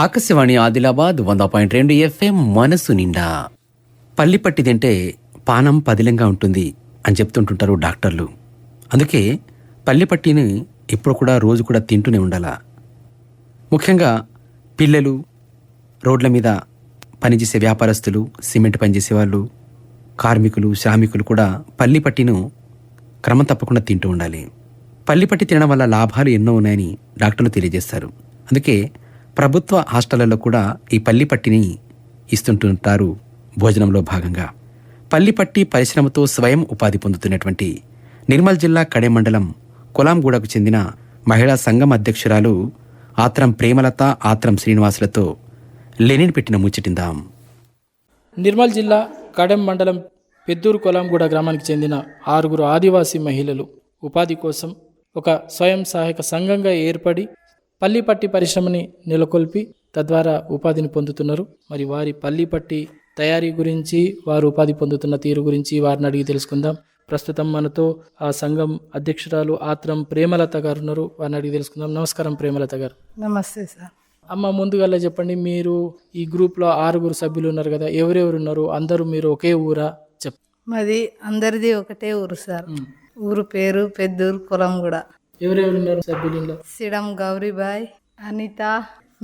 ఆకాశవాణి ఆదిలాబాద్ వంద పాయింట్ రెండు ఎఫ్ఎం మనసు నిండా. పల్లి పట్టి తింటే పానం పదిలంగా ఉంటుంది అని చెప్తుంటుంటారు డాక్టర్లు. అందుకే పల్లి పట్టిని ఎప్పుడు కూడా రోజు కూడా తింటూనే ఉండాలా? ముఖ్యంగా పిల్లలు రోడ్ల మీద పనిచేసే వ్యాపారస్తులు సిమెంట్ పనిచేసే వాళ్ళు కార్మికులు శ్రామికులు కూడా పల్లి పట్టిను క్రమం తప్పకుండా తింటూ ఉండాలి. పల్లి పట్టి తినడం వల్ల లాభాలు ఎన్నో ఉన్నాయని డాక్టర్లు తెలియజేస్తారు. అందుకే ప్రభుత్వ హాస్టళ్ళలో కూడా ఈ పల్లిపట్టిని ఇస్తుంటుంటారు భోజనంలో భాగంగా. పల్లిపట్టి పరిశ్రమతో స్వయం ఉపాధి పొందుతున్నటువంటి నిర్మల్ జిల్లా కడే మండలం కులాంగూడకు చెందిన మహిళా సంఘం అధ్యక్షురాలు ఆత్రం ప్రేమలత ఆత్రం శ్రీనివాసులతో లెనిన్ పెట్టిన ముచ్చటిందాం. నిర్మల్ జిల్లా కడెం మండలం పెద్దూరు కొలాంగూడ గ్రామానికి చెందిన ఆరుగురు ఆదివాసీ మహిళలు ఉపాధి కోసం ఒక స్వయం సహాయక సంఘంగా ఏర్పడి పల్లిపట్టి పరిశ్రమని నెలకొల్పి తద్వారా ఉపాధిని పొందుతున్నారు. మరి వారి పల్లిపట్టి తయారీ గురించి వారు ఉపాధి పొందుతున్న తీరు గురించి వారిని అడిగి తెలుసుకుందాం. ప్రస్తుతం మనతో ఆ సంఘం అధ్యక్షురాలు ఆత్రం ప్రేమలత గారు ఉన్నారు. వారిని అడిగి తెలుసుకుందాం. నమస్కారం ప్రేమలత గారు. నమస్తే సార్. అమ్మ ముందుగా చెప్పండి. మీరు ఈ గ్రూప్లో ఆరుగురు సభ్యులు ఉన్నారు కదా ఎవరెవరు ఉన్నారు? అందరూ మీరు ఒకే ఊరా? చెప్ మాది అందరిది ఒకటే ఊరు సార్. ఊరు పేరు పెద్దూరు కొలంగూడ ఎవరెవరు ఉన్నారు సభ్యులు సిడం గౌరీబాయ్ అనిత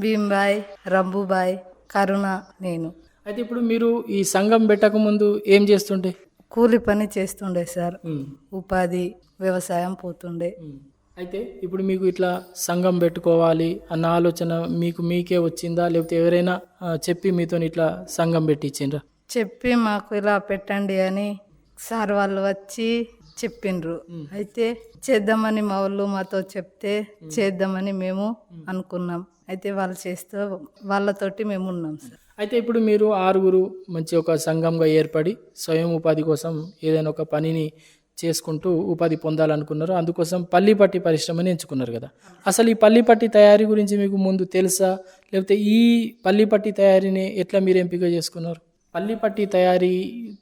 భీంబాయ్ రంబుబాయ్ కరుణ నేను. అయితే ఇప్పుడు మీరు ఈ సంఘం పెట్టక ముందు ఏం చేస్తుండే కూలి పని చేస్తుండే సార్. ఉపాధి వ్యవసాయం పోతుండే. అయితే ఇప్పుడు మీకు ఇట్లా సంఘం పెట్టుకోవాలి అన్న ఆలోచన మీకు మీకే వచ్చిందా? లేకపోతే ఎవరైనా చెప్పి మీతో ఇట్లా సంఘం పెట్టించిండ్రా? చెప్పి మాకు ఇలా పెట్టండి అని సార్ వాళ్ళు వచ్చి చెప్పిండ్రు. అయితే చేద్దామని మా వాళ్ళు మాతో చెప్తే చేద్దామని మేము అనుకున్నాం. అయితే వాళ్ళు చేస్తూ వాళ్ళతోటి మేము ఉన్నాం సార్. అయితే ఇప్పుడు మీరు ఆరుగురు మంచి ఒక సంఘంగా ఏర్పడి స్వయం ఉపాధి కోసం ఏదైనా ఒక పనిని చేసుకుంటూ ఉపాధి పొందాలనుకున్నారు అందుకోసం పల్లిపట్టి పరిశ్రమని ఎంచుకున్నారు కదా. అసలు ఈ పల్లిపట్టి తయారీ గురించి మీకు ముందు తెలుసా? లేకపోతే ఈ పల్లిపట్టి తయారీని ఎట్లా మీరు ఎంపిక చేసుకున్నారు? పల్లిపట్టి తయారీ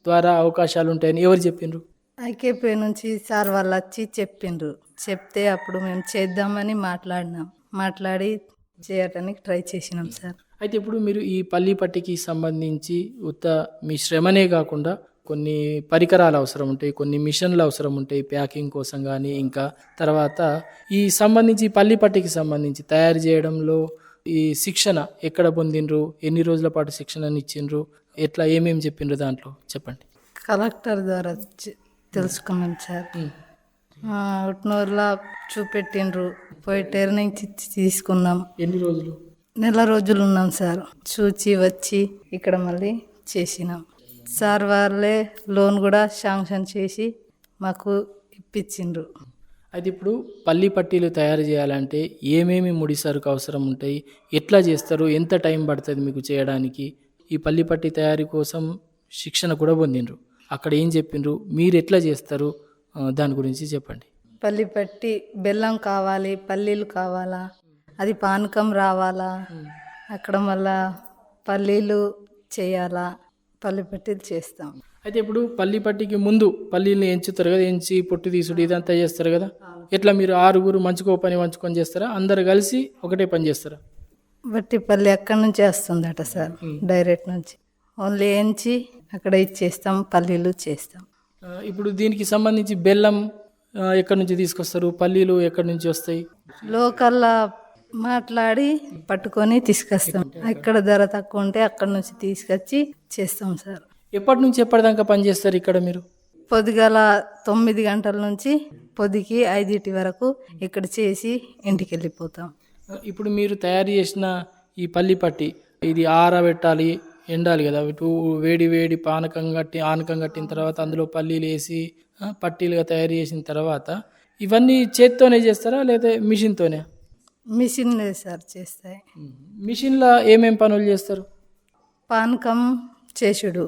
ద్వారా అవకాశాలు ఉంటాయని ఎవరు చెప్పిండ్రు? ఐకేపీ నుంచి సార్ వాళ్ళు వచ్చి చెప్పిండ్రు. చెప్తే అప్పుడు మేము చేద్దామని మాట్లాడినాం. మాట్లాడి చేయటానికి ట్రై చేసినాం సార్. అయితే ఇప్పుడు మీరు ఈ పల్లిపట్టికి సంబంధించి ఉత్త మీ శ్రమనే కాకుండా కొన్ని పరికరాలు అవసరం ఉంటాయి కొన్ని మిషన్లు అవసరం ఉంటాయి ప్యాకింగ్ కోసం కానీ ఇంకా తర్వాత ఈ సంబంధించి ఈ పల్లిపట్టికి సంబంధించి తయారు చేయడంలో ఈ శిక్షణ ఎక్కడ పొందిండ్రు ఎన్ని రోజుల పాటు శిక్షణని ఇచ్చిండ్రు ఎట్లా ఏమేమి చెప్పిండ్రు దాంట్లో? చెప్పండి. కలెక్టర్ ద్వారా తెలుసుకున్నాం సార్. ఉట్నూరులో చూపెట్టిండ్రు. పోయి ట్రైనింగ్ తీసుకున్నాం. ఎన్ని రోజులు? నెల రోజులు ఉన్నాం సార్. చూచి వచ్చి ఇక్కడ మళ్ళీ చేసినాం. సార్ వాళ్ళే లోన్ కూడా శాంక్షన్ చేసి మాకు ఇప్పించిండ్రు. అయితే ఇప్పుడు పల్లి పట్టీలు తయారు చేయాలంటే ఏమేమి ముడి సరుకు అవసరం ఉంటాయి? ఎట్లా చేస్తారు? ఎంత టైం పడుతుంది మీకు చేయడానికి? ఈ పల్లి పట్టి తయారీ కోసం శిక్షణ కూడా పొందిండ్రు. అక్కడ ఏం చెప్పిండ్రు మీరు ఎట్లా చేస్తారు? దాని గురించి చెప్పండి. పల్లి పట్టి బెల్లం కావాలి పల్లీలు కావాలా? అది పానకం రావాలా? అక్కడ మళ్ళా పల్లీలు చేయాలా? పల్లి పట్టీలు చేస్తాం. అయితే ఇప్పుడు పల్లి పట్టికి ముందు పల్లీల్ని ఎంచుతారు కదా ఎంచి పొట్టు తీసుడు ఇదంతా చేస్తారు కదా. ఎట్లా మీరు ఆరుగురు మంచుకో పని మంచుకొని చేస్తారా? అందరు కలిసి ఒకటే పని చేస్తారా? బట్టి పల్లి అక్కడి నుంచి వస్తుందట సార్ డైరెక్ట్ నుంచి. ఓన్లీ ఎంచి అక్కడ ఇచ్చేస్తాం పల్లీలు చేస్తాం. ఇప్పుడు దీనికి సంబంధించి బెల్లం ఎక్కడి నుంచి తీసుకొస్తారు? పల్లీలు ఎక్కడి నుంచి వస్తాయి? లోకల్లా మాట్లాడి పట్టుకొని తీసుకొస్తాం. ఎక్కడ ధర తక్కువ ఉంటే అక్కడ నుంచి తీసుకొచ్చి చేస్తాం సార్. ఎప్పటి నుంచి ఎప్పటిదాకా పని చేస్తారు ఇక్కడ మీరు? పొద్దుగల తొమ్మిది గంటల నుంచి పొద్దుకి ఐదింటి వరకు ఇక్కడ చేసి ఇంటికి వెళ్ళిపోతాం ఇప్పుడు మీరు తయారు చేసిన ఈ పల్లి పట్టి ఇది ఆరబెట్టాలి ఎండాలి కదా. ఇటు వేడి వేడి పానకం కట్టి ఆనకం కట్టిన తర్వాత అందులో పల్లీలు వేసి పట్టీలుగా తయారు చేసిన తర్వాత ఇవన్నీ చేత్తోనే చేస్తారా లేదా మిషన్తోనే? మిషన్ లేదు సార్ చేస్తాయి. మిషన్లో ఏమేం పనులు చేస్తారు? పానకం చేసుడు.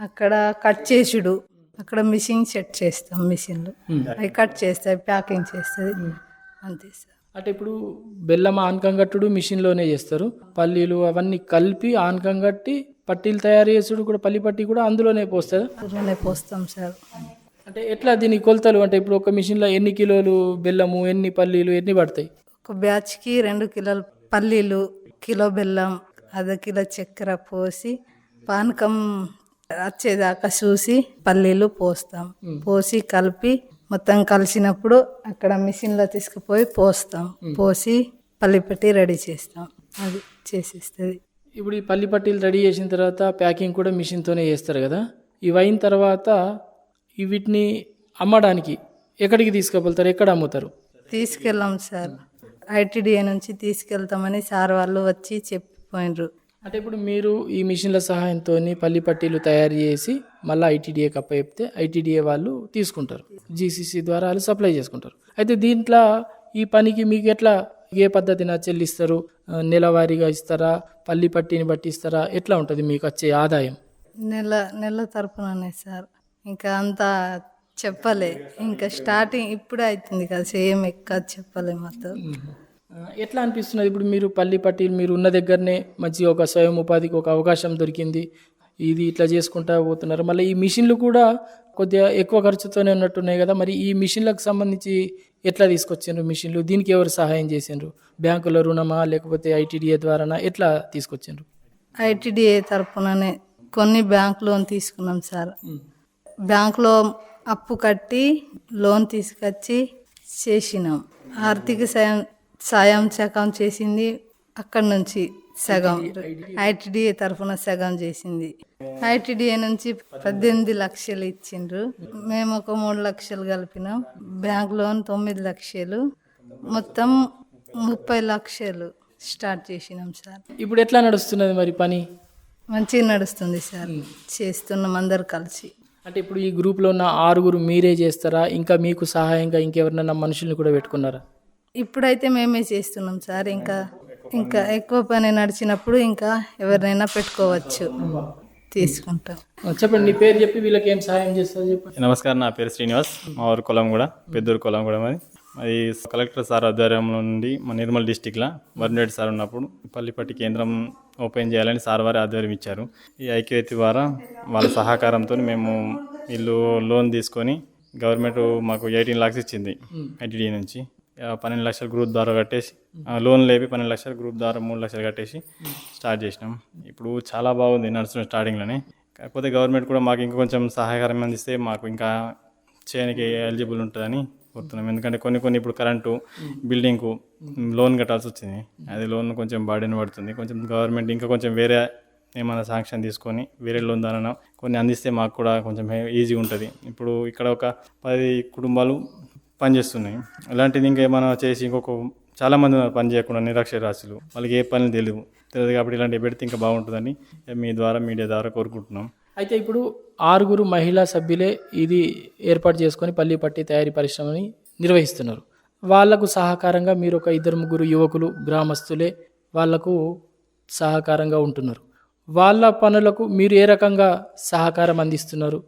అక్కడ కట్ చేసుడు. అక్కడ మిషన్ సెట్ చేస్తాం మిషన్లు. అవి కట్ చేస్తాయి ప్యాకింగ్ చేస్తుంది అంతే సార్. అంటే ఇప్పుడు బెల్లం ఆనకం కట్టుడు మిషన్లోనే చేస్తారు. పల్లీలు అవన్నీ కలిపి ఆనకం కట్టి పట్టీలు తయారు చేసుడు కూడా పల్లి పట్టి కూడా అందులోనే పోస్తుందా ఊరిలోనే పోస్తాం సార్. అంటే ఎట్లా దీని కొలతలు? అంటే ఇప్పుడు ఒక మిషన్లో ఎన్ని కిలోలు బెల్లము ఎన్ని పల్లీలు ఎన్ని పడతాయి? ఒక బ్యాచ్కి రెండు కిలోల పల్లీలు కిలో బెల్లం అర్ధ కిలో చక్కెర పోసి పానకం వచ్చేదాకా చూసి పల్లీలు పోస్తాం. పోసి కలిపి మొత్తం కలిసినప్పుడు అక్కడ మిషన్లో తీసుకుపోయి పోస్తాం. పోసి పల్లిపట్టి రెడీ చేస్తాం. అది చేసేస్తుంది. ఇప్పుడు ఈ పల్లి పట్టీలు రెడీ చేసిన తర్వాత ప్యాకింగ్ కూడా మిషన్తోనే చేస్తారు కదా? ఇవి అయిన తర్వాత వీటిని అమ్మడానికి ఎక్కడికి తీసుకువెళ్తారు ఎక్కడ అమ్ముతారు? తీసుకెళ్ళాం సార్. ఐటీడీఏ నుంచి తీసుకెళ్తామని సార్ వాళ్ళు వచ్చి చెప్పిపోయినరు. అంటే ఇప్పుడు మీరు ఈ మిషన్ల సహాయంతో పల్లి పట్టీలు తయారు చేసి మళ్ళీ ఐటీడీఏకి అప్ప చెప్తే ఐటీడీఏ వాళ్ళు తీసుకుంటారు. జీసీసీ ద్వారా వాళ్ళు సప్లై చేసుకుంటారు. అయితే దీంట్లో ఈ పనికి మీకు ఎట్లా ఏ పద్ధతిన చెల్లిస్తారు? నెలవారీగా ఇస్తారా? పల్లి పట్టీని బట్టి ఇస్తారా? ఎట్లా ఉంటుంది మీకు వచ్చే ఆదాయం? నెల నెల తరపుననే సార్. ఇంకా అంతా చెప్పలే. ఇంకా స్టార్టింగ్ ఇప్పుడే అవుతుంది కదా సేమ్ ఎక్క చెప్పలే మాతో ఎట్లా అనిపిస్తున్నది? ఇప్పుడు మీరు పల్లి పట్టీలు మీరు ఉన్న దగ్గరనే మంచి ఒక స్వయం ఉపాధికి ఒక అవకాశం దొరికింది. ఇది ఇట్లా చేసుకుంటా పోతున్నారు. మళ్ళీ ఈ మిషన్లు కూడా కొద్దిగా ఎక్కువ ఖర్చుతోనే ఉన్నట్టున్నాయి కదా. మరి ఈ మిషన్లకు సంబంధించి ఎట్లా తీసుకొచ్చిండ్రు మిషన్లు? దీనికి ఎవరు సహాయం చేసిండ్రు? బ్యాంకుల రుణమా లేకపోతే ఐటీడీఏ ద్వారానా? ఎట్లా తీసుకొచ్చిండ్రు? ఐటీడీఏ తరపుననే కొన్ని బ్యాంక్ లోన్ తీసుకున్నాం సార్. బ్యాంకులో అప్పు కట్టి లోన్ తీసుకొచ్చి చేసినాం. ఆర్థిక సాయం సాయం సగం చేసింది అక్కడి నుంచి సగం. ఐటీడీఏ తరఫున సగం చేసింది. ఐటీడీఏ నుంచి పద్దెనిమిది లక్షలు ఇచ్చిండ్రు. మేము ఒక మూడు లక్షలు కలిపినాం. బ్యాంక్ లోన్ తొమ్మిది లక్షలు. మొత్తం ముప్పై లక్షలు స్టార్ట్ చేసినాం సార్. ఇప్పుడు ఎట్లా నడుస్తున్నది మరి పని? మంచిగా నడుస్తుంది సార్. చేస్తున్నాం అందరు కలిసి. అంటే ఇప్పుడు ఈ గ్రూప్లో ఉన్న ఆరుగురు మీరే చేస్తారా? ఇంకా మీకు సహాయంగా ఇంకెవరినైనా మనుషుల్ని కూడా పెట్టుకున్నారా? ఇప్పుడైతే మేమే చేస్తున్నాం సార్. ఇంకా ఇంకా ఎక్కువ పని నడిచినప్పుడు ఇంకా ఎవరినైనా పెట్టుకోవచ్చు. తీసుకుంటాం. చెప్పండి నీ పేరు చెప్పి వీళ్ళకి ఏం సహాయం చేస్తారు చెప్పండి. నమస్కారం నా పేరు శ్రీనివాస్. మా ఊరు కొలం కూడా పెద్దూరు కొలం కూడా మరి. మరి కలెక్టర్ సార్ ఆధ్వర్యంలో నుండి మా నిర్మల్ డిస్టిక్లో వరుణరెడ్డి సార్ ఉన్నప్పుడు పల్లిపట్టి కేంద్రం ఓపెన్ చేయాలని సార్ వారి ఆధ్వర్యం ఇచ్చారు. ఈ ఐక్యవేత్తి ద్వారా వాళ్ళ సహకారంతో మేము వీళ్ళు లోన్ తీసుకొని గవర్నమెంట్ మాకు ఎయిటీన్ లాక్స్ ఇచ్చింది ఐటీడీ నుంచి. పన్నెండు లక్షల గ్రూప్ ద్వారా కట్టేసి లోన్ లేపి పన్నెండు లక్షల గ్రూప్ ద్వారా మూడు లక్షలు కట్టేసి స్టార్ట్ చేసినాం. ఇప్పుడు చాలా బాగుంది నడుస్తున్న స్టార్టింగ్లోనే. కాకపోతే గవర్నమెంట్ కూడా మాకు ఇంకా కొంచెం సహాయకరం అందిస్తే మాకు ఇంకా చేయడానికి ఎలిజిబుల్ ఉంటుందని కోరుతున్నాం. ఎందుకంటే కొన్ని కొన్ని ఇప్పుడు కరెంటు బిల్డింగ్కు లోన్ కట్టాల్సి వచ్చింది. అది లోన్ కొంచెం బాడీని పడుతుంది. కొంచెం గవర్నమెంట్ ఇంకా కొంచెం వేరే ఏమైనా శాంక్షన్ తీసుకొని వేరే లోన్ ద్వారా కొన్ని అందిస్తే మాకు కూడా కొంచెం ఈజీగా ఉంటుంది. ఇప్పుడు ఇక్కడ ఒక పది కుటుంబాలు పనిచేస్తున్నాయి. అలాంటిది ఇంకా ఏమైనా చేసి ఇంకొక చాలామంది ఉన్నారు పని చేయకుండా నిరక్షరాస్యులు వాళ్ళకి ఏ పని తెలియదు. తెలియదు కాబట్టి ఇలాంటివి పెడితే ఇంకా బాగుంటుందని మీ ద్వారా మీడియా ద్వారా కోరుకుంటున్నాం. అయితే ఇప్పుడు ఆరుగురు మహిళా సభ్యులే ఇది ఏర్పాటు చేసుకొని పల్లి పట్టి తయారీ పరిశ్రమని నిర్వహిస్తున్నారు. వాళ్ళకు సహకారంగా మీరు ఒక ఇద్దరు ముగ్గురు యువకులు గ్రామస్తులే వాళ్ళకు సహకారంగా ఉంటున్నారు. వాళ్ళ పనులకు మీరు ఏ రకంగా సహకారం అందిస్తున్నారు?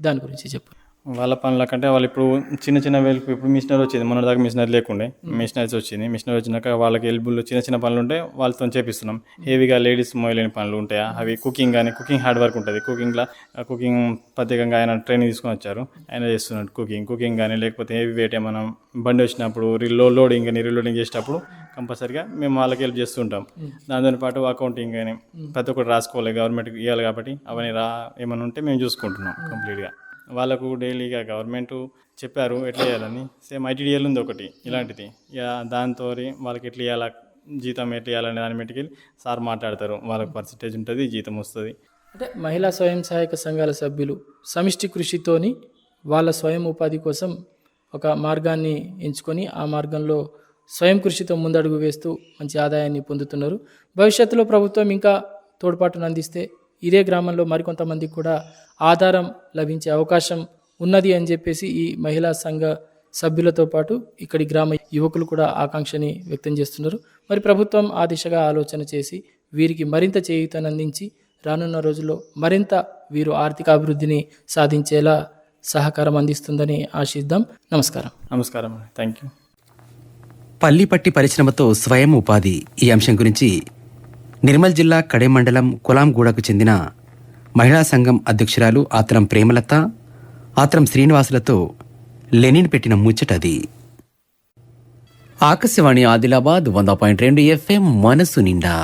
దాని గురించి చెప్పు. వాళ్ళ పనుల కంటే వాళ్ళు ఇప్పుడు చిన్న చిన్న వెలుపు ఇప్పుడు మిషనరీ వచ్చింది. మొన్న దాకా మిషనరీ లేకుండే. మిషనరీస్ వచ్చింది. మిషనరీ వచ్చినాక వాళ్ళకి ఎలిబుల్ చిన్న చిన్న పనులు ఉంటే వాళ్ళతో చేపిస్తున్నాం. హెవీగా లేడీస్ మోయలేని పనులు ఉంటాయా? అవి కుకింగ్ కానీ కుకింగ్ హార్డ్ వర్క్ ఉంటుంది. కుకింగ్లో కుకింగ్ ప్రత్యేకంగా ఆయన ట్రైనింగ్ తీసుకొని వచ్చారు. ఆయన చేస్తున్నాడు కుకింగ్ కుకింగ్ కానీ లేకపోతే హెవీ వెయిట్ ఏమైనా బండి వచ్చినప్పుడు రీలో లోడింగ్ కానీ రీలోడింగ్ చేసేటప్పుడు కంపల్సరిగా మేము వాళ్ళకి హెల్ప్ చేస్తుంటాం దాంతో పాటు అకౌంటింగ్ కానీ ప్రతి ఒక్కటి రాసుకోవాలి. గవర్నమెంట్కి ఇవ్వాలి కాబట్టి అవన్నీ రా ఏమైనా ఉంటే మేము చూసుకుంటున్నాం కంప్లీట్గా వాళ్ళకు డైలీగా గవర్నమెంట్ చెప్పారు ఎట్లా చేయాలని. సేమ్ ఐటీడీఎల్ ఉంది ఒకటి ఇలాంటిది. ఇక దాంతో వాళ్ళకి ఎట్లా ఇవ్వాలా జీతం ఎట్లా ఇవ్వాలనే దాని బట్టికి సార్ మాట్లాడతారు. వాళ్ళకి పర్సంటేజ్ ఉంటుంది జీతం వస్తుంది. అంటే మహిళా స్వయం సహాయక సంఘాల సభ్యులు సమిష్టి కృషితోని వాళ్ళ స్వయం ఉపాధి కోసం ఒక మార్గాన్ని ఎంచుకొని ఆ మార్గంలో స్వయం కృషితో ముందడుగు వేస్తూ మంచి ఆదాయాన్ని పొందుతున్నారు. భవిష్యత్తులో ప్రభుత్వం ఇంకా తోడ్పాటును అందిస్తే ఇదే గ్రామంలో మరికొంతమందికి కూడా ఆధారం లభించే అవకాశం ఉన్నది అని చెప్పేసి ఈ మహిళా సంఘ సభ్యులతో పాటు ఇక్కడి గ్రామ యువకులు కూడా ఆకాంక్షని వ్యక్తం చేస్తున్నారు. మరి ప్రభుత్వం ఆ దిశగా ఆలోచన చేసి వీరికి మరింత చేయూతను అందించి రానున్న రోజుల్లో మరింత వీరు ఆర్థిక అభివృద్ధిని సాధించేలా సహకారం అందిస్తుందని ఆశిద్దాం. నమస్కారం. నమస్కారం థ్యాంక్ యూ పల్లిపట్టి పరిశ్రమతో స్వయం ఉపాధి ఈ అంశం గురించి నిర్మల్ జిల్లా కడే మండలం కులాంగూడకు చెందిన మహిళా సంఘం అధ్యక్షురాలు ఆత్రం ప్రేమలత ఆత్రం శ్రీనివాసులతో లెనిన్ పెట్టిన ముచ్చటది ఆకాశవాణి ఆదిలాబాద్ వంద పాయింట్ రెండు ఎఫ్ఎం మనసు నిండా.